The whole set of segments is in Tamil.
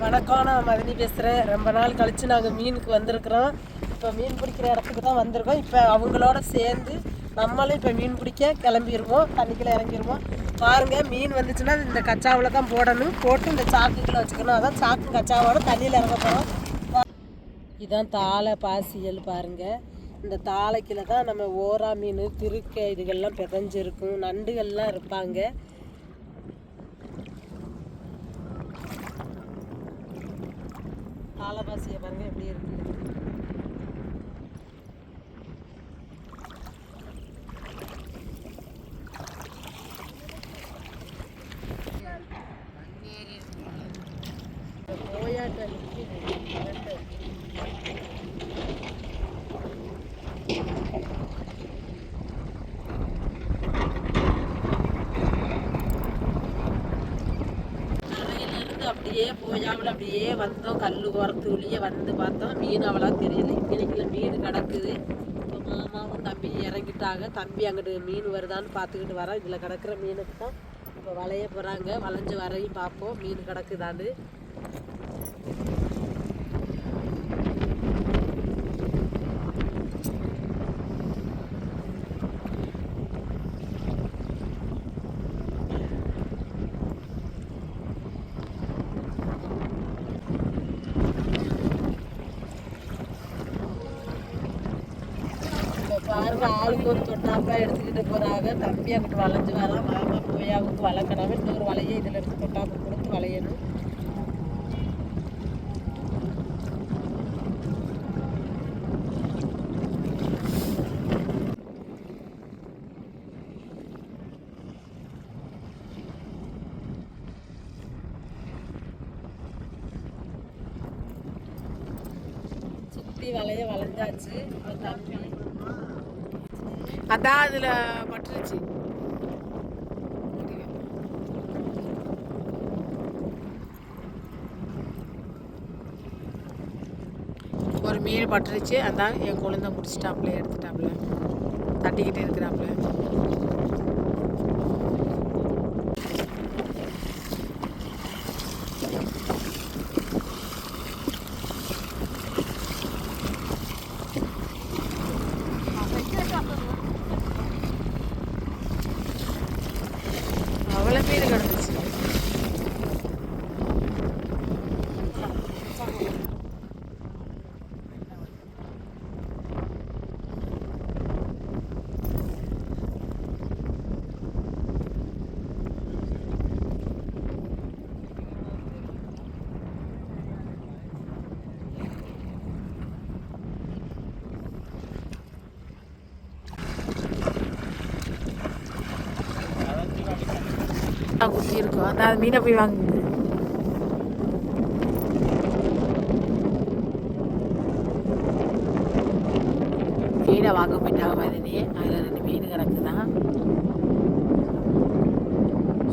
வணக்கம் நான் மதினி பேசுகிறேன் ரொம்ப நாள் கழித்து நாங்கள் மீனுக்கு வந்திருக்கிறோம். இப்போ மீன் பிடிக்கிற இடத்துக்கு தான் வந்திருக்கோம். இப்போ அவங்களோட சேர்ந்து நம்மளும் இப்போ மீன் பிடிக்க கிளம்பிடுவோம் தண்ணிக்குள்ளே இறங்கிடுவோம் பாருங்கள் மீன் வந்துச்சுன்னா இந்த கச்சாவில் தான் போடணும். போட்டு இந்த சாக்குக்குள்ளே வச்சுக்கணும். அதான் சாக்கு கச்சாவோட தண்ணியில் இறங்க போகிறோம் இதான் தாளை பாசிகள் பாருங்கள் இந்த தாளைக்கில் தான் நம்ம ஓரா மீன் திருக்க இதுகள்லாம் பிதஞ்சிருக்கும் நண்டுகள்லாம் இருப்பாங்க. தாளபாசியை பாருங்கள் எப்படி இருக்குது அப்படியே அப்படியே வந்தோம். கல் உரத்துக்குள்ளேயே வந்து பார்த்தோம். மீன் அவ்வளோ தெரியல இன்னைக்குல மீன் கிடக்குது. இப்போ மாமாவும் தம்பி இறங்கிட்டாங்க. தம்பி அங்கிட்டு மீன் வருதான்னு பார்த்துக்கிட்டு வரோம் இதில் கிடக்கிற மீனுக்கு தான் இப்போ வளைய போகிறாங்க வளைஞ்சு வரையும் பார்ப்போம். மீன் கிடக்குதான்னு. பாருங்க ஆளுக்கு ஒரு தொட்டாப்பா எடுத்துக்கிட்டு போகிறாங்க தம்பி அங்கிட்டு வளைஞ்சு வரான். மாமா போய் அவங்க வளர்க்கணும் இன்னொரு வலையை இதில் எடுத்து தொட்டாப்பு கொடுத்து வளையணும் சுற்றி வலைய வளைஞ்சாச்சு இப்போ தம்பி தான் அதில் பட்டுருச்சு. ஒரு மீன் பட்டுருச்சு. அதான் என் குழந்தை முடிச்சிட்டாப்புல எடுத்துட்டாப்புல தட்டிக்கிட்டு இருக்கிறாப்புல அவ்வளோ மீன் கிடந்துச்சு அதாவது இருக்கும் அது மீனை போய் வாங்குங்க. மீனை வாங்க போயிட்டாங்க மாதிரியே அதில் ரெண்டு மீன் கிடக்குதான்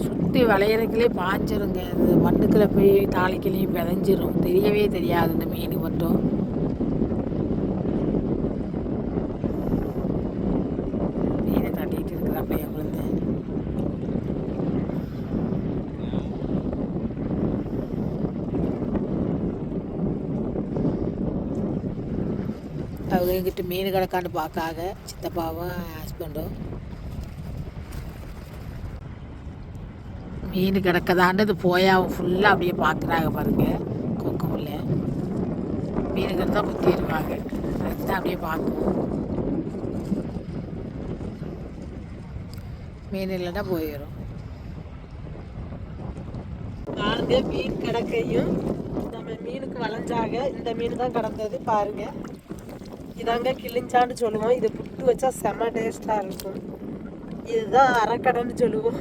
சுற்றி வளையறக்குள்ளே பாஞ்சிருங்க. அது மண்ணுக்குள்ளே போய் தாளிக்கலையும் விதைஞ்சிரும் தெரியவே தெரியாது இந்த மீன் மட்டும் மீனை தட்டிக்கிட்டு இருக்கிறாப்ப என் குழந்தை அவங்க எங்கிட்ட மீன் கிடக்கான்னு பார்க்காக சித்தப்பாவும் ஹஸ்பண்டும் மீன் கிடக்கதான்றது போயாவும் ஃபுல்லாக அப்படியே பார்க்குறாங்க பாருங்கள் கொக்கு உள்ள மீன் கிடந்தா குத்திடுவாங்க. அதுதான் அப்படியே பார்க்குவோம். மீன் இல்லைன்னா போயிடும். பாருங்க மீன் கிடக்கையும் நம்ம மீனுக்கு வளைஞ்சாக இந்த மீன் தான் கிடந்தது பாருங்க. இதாங்க கிழிஞ்சான்னு சொல்லுவோம். இது புட்டு வச்சா செம டேஸ்டா இருக்கும். இதுதான் அரைக்கடைன்னு சொல்லுவோம்.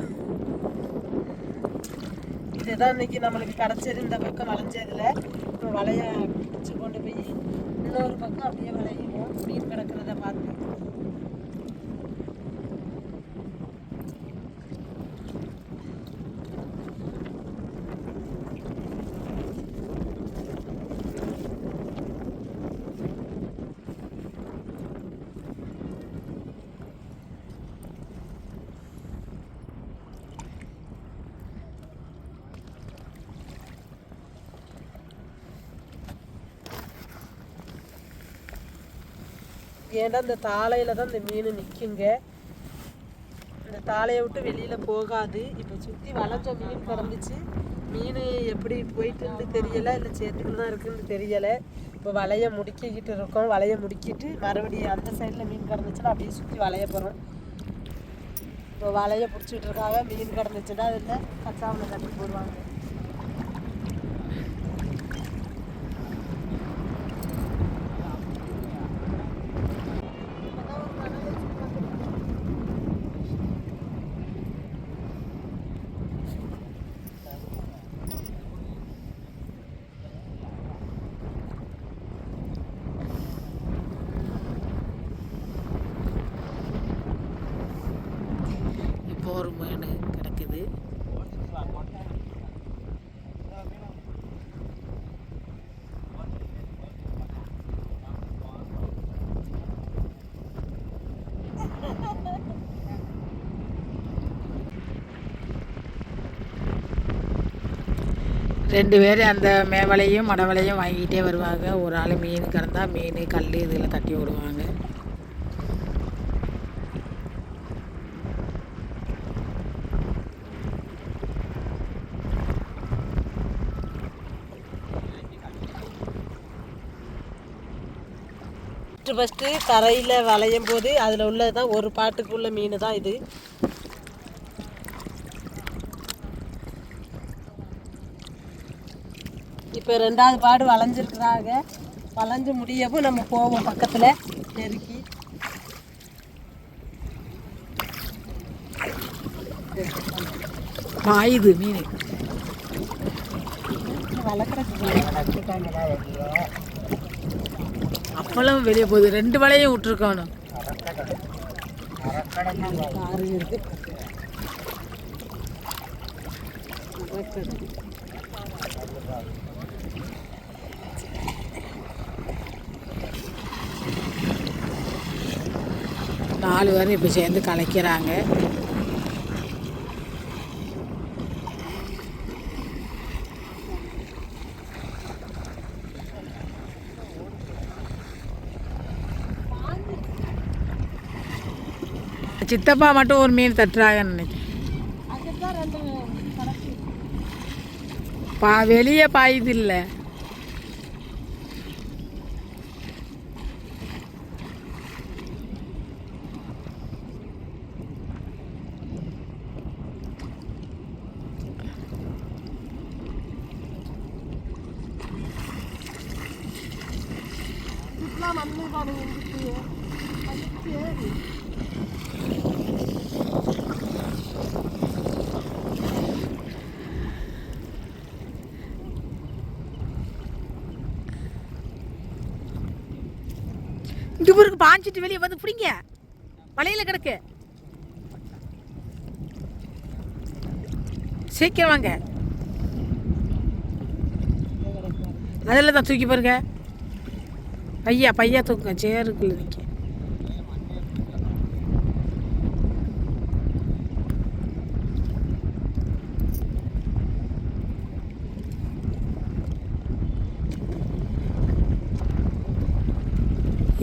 இதுதான் இன்னைக்கு நம்மளுக்கு கிடைச்சது. இந்த பக்கம் வளைஞ்சதுல இப்போ வளைய பிடிச்சு கொண்டு போய் இன்னொரு பக்கம் அப்படியே வளையுவோம். மீன் கிடக்கிறத பார்த்து. ஏன்னா இந்த தாளையில் தான் இந்த மீன் நிற்குங்க இந்த தாளையை விட்டு வெளியில் போகாது. இப்போ சுற்றி வளைஞ்ச மீன் கிடந்துச்சு மீன் எப்படி போயிட்டுன்னு தெரியலை. இல்லை சேர்த்துக்கிட்டு தான் இருக்குன்னு தெரியலை. இப்போ வலையை முடுக்கிக்கிட்டு இருக்கோம். வலையை முடுக்கிட்டு மறுபடியும் அந்த சைடில் மீன் கிடந்துச்சுன்னா அப்படியே சுற்றி வளைய போகிறோம் இப்போ வலையை பிடிச்சிட்டு இருக்காங்க. மீன் கிடந்துச்சுன்னா அதில் கச்சாவில் கட்டி போடுவாங்க. இப்போ மீன் கிடக்குது. ரெண்டு பேர் அந்த மேவலையும் மடவலையும் வாங்கிக்கிட்டே வருவாங்க. ஒரு ஆள் மீன் கறந்தால் மீன் கல் இதில் தட்டி விடுவாங்க. ஃபஸ்ட்டு ஃபஸ்ட்டு தரையில் வளையும் போது அதில் உள்ளது தான் ஒரு பாட்டுக்குள்ள மீன் தான் இது. இப்போ ரெண்டாவது பாடு வளைஞ்சிருக்கிறாங்க. வளைஞ்சு முடியவும் நம்ம போவோம் பக்கத்தில். நெருக்கி. பாயுது மீன். அப்பளம் வெளியே போகுது. ரெண்டு வலையும் விட்டுருக்கானு. நாலு பேரும் இப்போ சேர்ந்து கலைக்கிறாங்க. சித்தப்பா மட்டும் ஒரு மீன் தட்டுறாங்கன்னு நினைக்கிறேன் பா வெளியே பாயுது இல்லை. இதுக்கெல்லாம் ஏறி பாஞ்சிட்டு வெளியே வந்து பிடிங்க. வலையில் கிடக்கு. சீக்கிரம் வாங்க. அதில் தான் தூக்கி பாருங்க. பையா பையா தூக்குங்க. சேருக்குள்ள நிற்க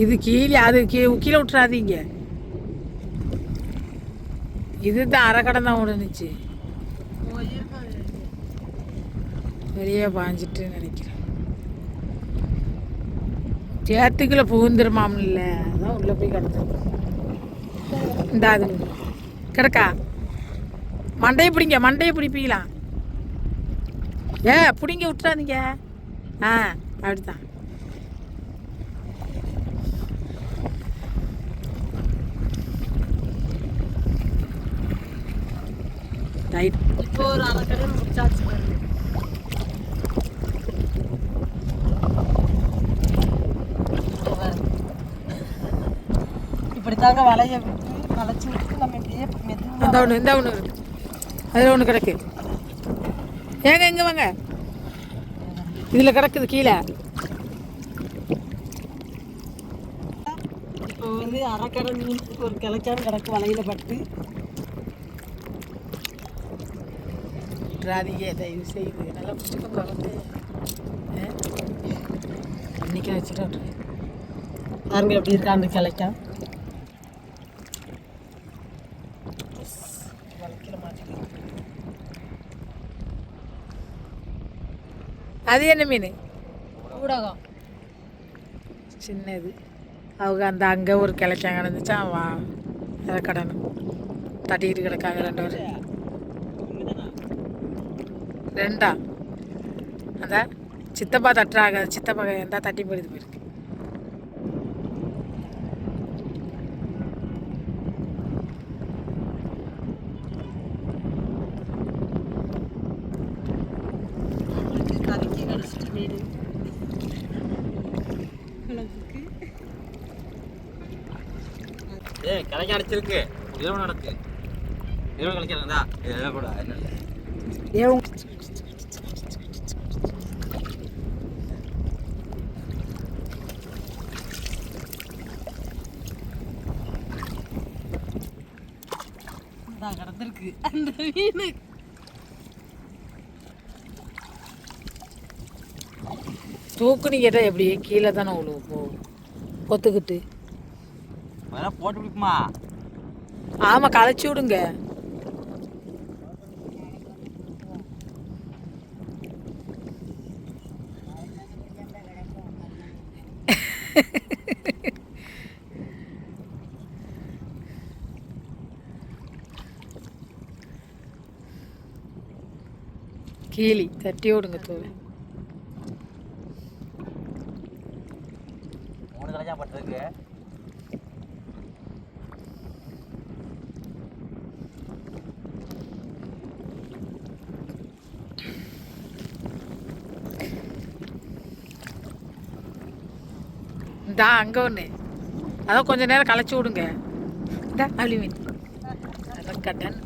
இது கீழே அது கீ கீழே விட்டுறாதீங்க. இதுதான் அரைக்கடை தான் உடனுச்சு வெளியே பாஞ்சிட்டு நினைக்கிறேன். சேத்துக்குள்ளே புகுந்துருமாம் இல்லை அதான் உள்ளே போய் கிடந்துருக்கோம் இந்த அது. கிடக்கா? மண்டையை பிடிங்க மண்டையை பிடிப்பீங்களா? ஏ பிடிங்க விட்டுறாதீங்க. ஆ அப்படிதான் ரைட் இப்போ ஒரு அரைக்கடை முடிச்சாச்சு பாருங்க இப்படித்தாங்க வலைய விட்டு வளைச்சி விட்டு நம்ம இப்படியே இந்த ஒன்று இந்த ஒன்று இருக்கு அதில் ஒன்று கிடக்கு. ஏங்க இங்கே வாங்க. இதில் கிடக்குது கீழே. இப்போ வந்து அரைக்கடை மீன் ஒரு கிழக்கான கிடக்கு வலையில பட்டு. விட்றாதீங்க தயவு செய்து. நல்லா பிடிச்சிக்கோங்க வந்து அன்றைக்கி வச்சுட்டு விட்ரு பாருங்க எப்படி இருக்கான்னு கிளைக்கா. வளைக்கிற மாதிரி. அது என்ன மீன்? ஊடகம். சின்னது. அவங்க அந்த அங்கே ஒரு கிளைக்காங்க கிடந்துச்சா வா. இறக்கடணும் தட்டிக்கிட்டு கிடக்காங்க ரெண்டு பேரும். ரெண்டா? அந்த சித்தப்பா தட்டுறாங்க. சித்தப்பா இருந்தால் தட்டி போயிடுது போயிருக்கு. ஏய் கலைக்கு அடைச்சிருக்கு. இரவு நடக்கு. இரவு கலைக்கிறதா இதெல்லாம் கூட என்ன? ஏன் தான் கிடந்திருக்கு அந்த மீன். தூக்குன்னு கேட்டால் எப்படி கீழே தானே உழுவு போ. கொத்துக்கிட்டு. போட்டு பிடிக்குமா ஆமாம் களைச்சி விடுங்க. கீழி தட்டி விடுங்க தோல் மூணு கலைச்சா பட்டிருக்கு இந்தா அங்கே ஒன்று அதான் கொஞ்ச நேரம் களைச்சி விடுங்க. இந்தா அழி மீன் அதான் கட்டன்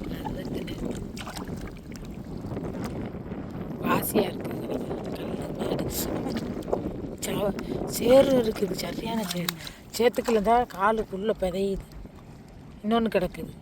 சேறு இருக்குது சரியான சேறு. சேத்துக்குள்ள தான் காலுக்குள்ளே பிதையுது. இன்னொன்று கிடக்குது.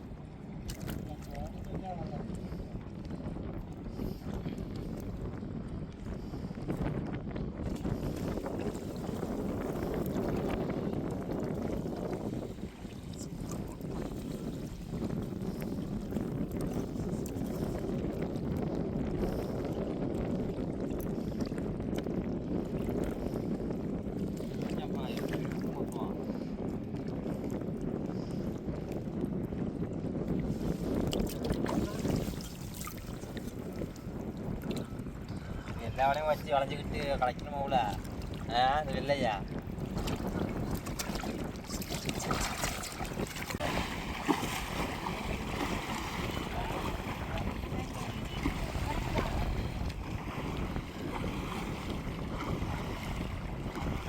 எல்லா வேலையும் வச்சு வளைஞ்சிக்கிட்டு கலைக்கணும் அவ்வளோ ஆ அது இல்லையா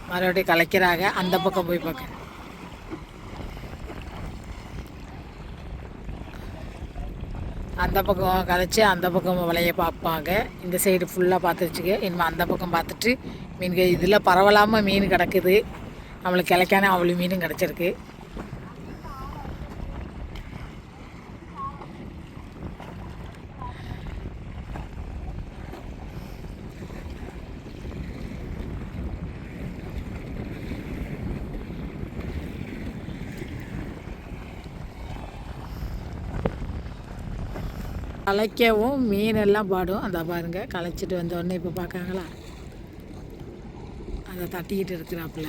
மறுபடியும் கலைக்கிறாங்க அந்த பக்கம் போய் பார்க்க அந்த பக்கம் கதைச்சி அந்த பக்கம் விளைய பார்ப்பாங்க. இந்த சைடு ஃபுல்லாக பார்த்துருச்சுங்க இனிமேல் அந்த பக்கம் பார்த்துட்டு மீன்கள் இதில் பரவலாமல் மீன் கிடக்குது. நம்மளுக்கு கிளைக்கான அவ்வளோ மீனும் கிடச்சிருக்கு. கலைக்கவும் மீன் எல்லாம் பாடும். அந்த பாருங்க கலைச்சிட்டு வந்தோடனே இப்போ பார்க்காங்களா அதை தட்டிக்கிட்டு இருக்கிறாப்புல.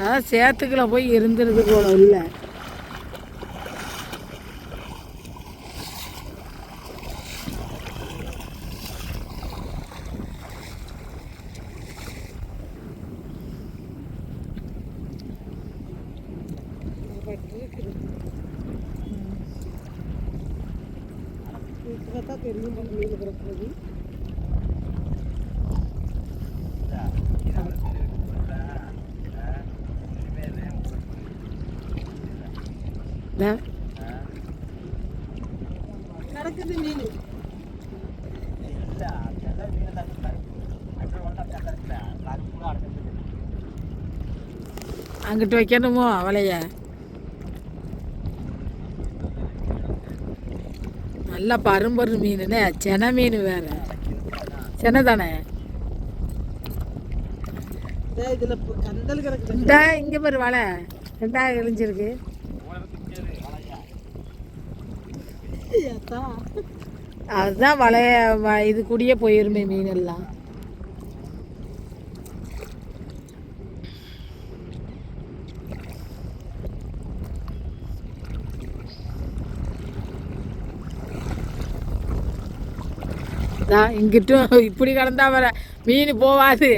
அதான் சேத்துக்குள்ள போய் இருந்துருது போல இல்லை தான் தெரியும் மீன் கிடக்குறது இந்த கிடக்குது மீன் அங்கிட்டு வைக்கணுமோ அவளைய நல்லா பரும்பரு மீனுன்னு சென மீன் வேற. சென தானே இந்தா இங்கே பாரு வலை. ரெண்டா கிழிஞ்சிருக்கு ஏத்தா. அதுதான் வலைய இது கூடயே போயிருமே மீன் எல்லாம். தான் இங்கிட்டும் இப்படி கடந்தா வர மீன் போவாது.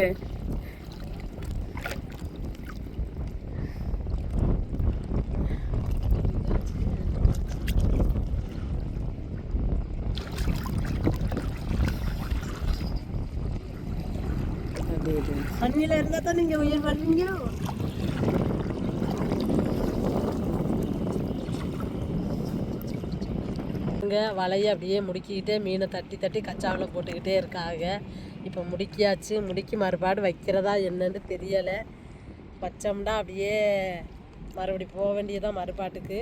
தண்ணியில இருந்தா தான் நீங்க உயிர் பண்ணுவீங்க இங்க வலையை அப்படியே முடுக்கிக்கிட்டே மீனை தட்டி தட்டி கச்சாவில் போட்டுக்கிட்டே இருக்காங்க. இப்போ முடுக்கியாச்சு. முடுக்கி மறுபாடு வைக்கிறதா என்னன்னு தெரியலை. வச்சோம்னா அப்படியே மறுபடி போக வேண்டியதான் மறுபாட்டுக்கு.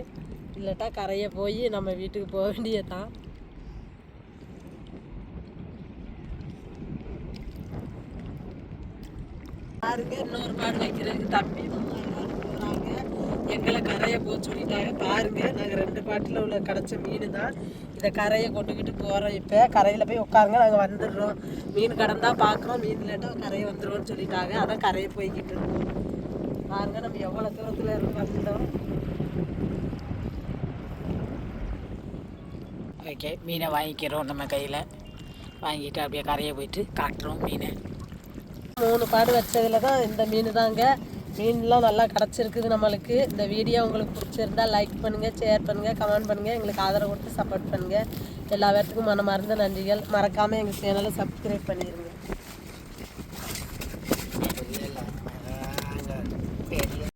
இல்லட்டா கரையை போய் நம்ம வீட்டுக்கு போக வேண்டியதான் பாருங்க இன்னொரு பாடு வைக்கிறதுக்கு தம்பி. எங்களை கரையை போக சொல்லிட்டாங்க. பாருங்க நாங்கள் ரெண்டு பாட்டில் உள்ள கிடச்ச மீன் தான் இதை கரையை கொண்டுக்கிட்டு போகிறோம் இப்போ. கரையில் போய் உட்காருங்க நாங்கள் வந்துடுறோம். மீன் கடந்தா பார்க்குறோம் மீன் இல்லாட்டா கரையை வந்துடுவோம்னு சொல்லிட்டாங்க. அதான் கரையை போய்கிட்டு இருக்கோம் பாருங்க நம்ம எவ்வளோ தூரத்தில் இருந்து வந்துட்டோம். ஓகே மீனை வாங்கிக்கிறோம் நம்ம கையில். வாங்கிட்டு அப்படியே கரையை போயிட்டு காட்டுறோம் மீனை. மூணு பாடு வச்சதுல தான் இந்த மீன் தாங்க மீன்லாம் நல்லா கிடச்சிருக்குது நம்மளுக்கு. இந்த வீடியோ உங்களுக்கு பிடிச்சிருந்தா லைக் பண்ணுங்கள் ஷேர் பண்ணுங்கள் கமெண்ட் பண்ணுங்கள் எங்களுக்கு ஆதரவு கொடுத்து சப்போர்ட் பண்ணுங்கள் எல்லா பேர்த்துக்கும் மனமார்ந்த நன்றிகள். மறக்காமல் எங்கள் சேனலை சப்ஸ்கிரைப் பண்ணிடுங்க